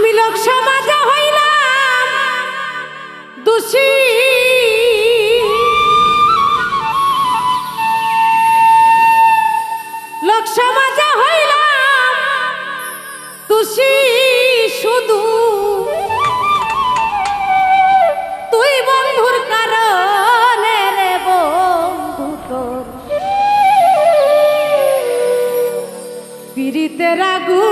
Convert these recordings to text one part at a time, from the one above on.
আমি লোক সমাজ হইলাম, দোষী। লোক সমাজে হইলাম, দোষী শুধু। তুই বন্ধুর কারণে রে বন্ধু তোর। পিড়িতে রাগু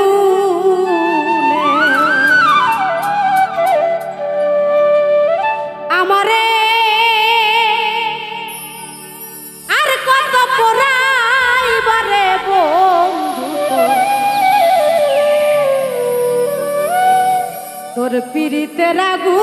পিড়িতে রাগু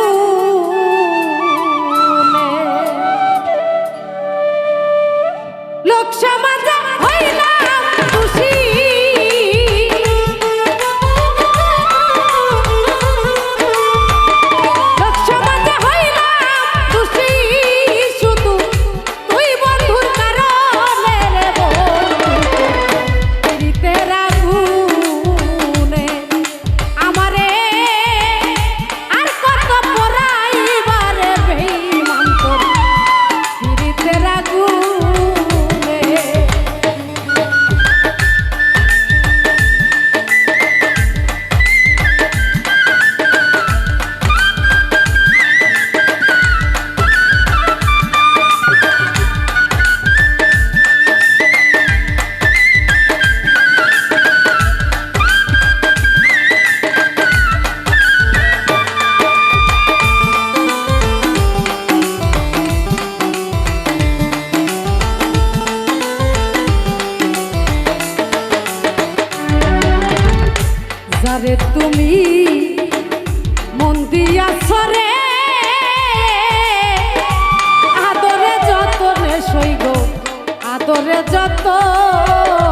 দিয়াছরে আদরে যতনে সইগো আদরে যতনে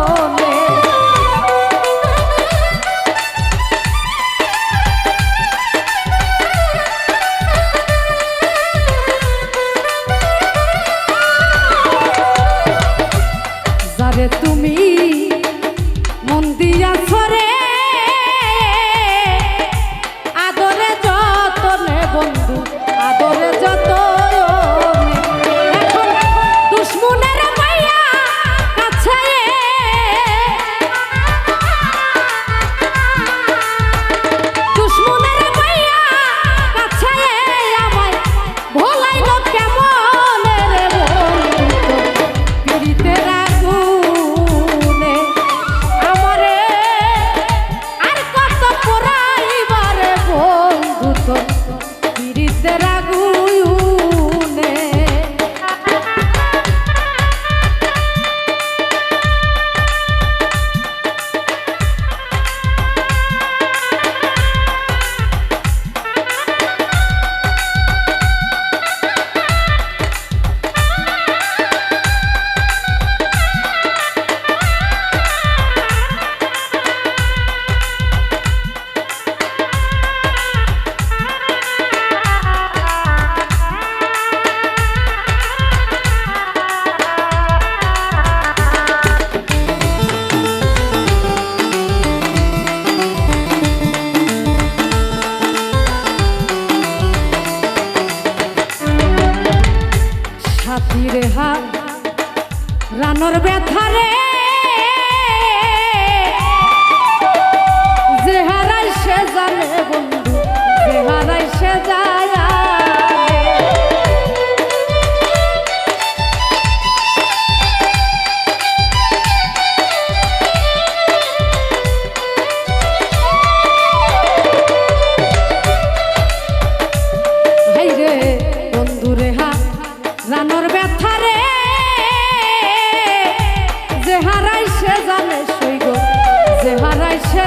তোর ব্যথারে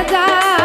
verdad.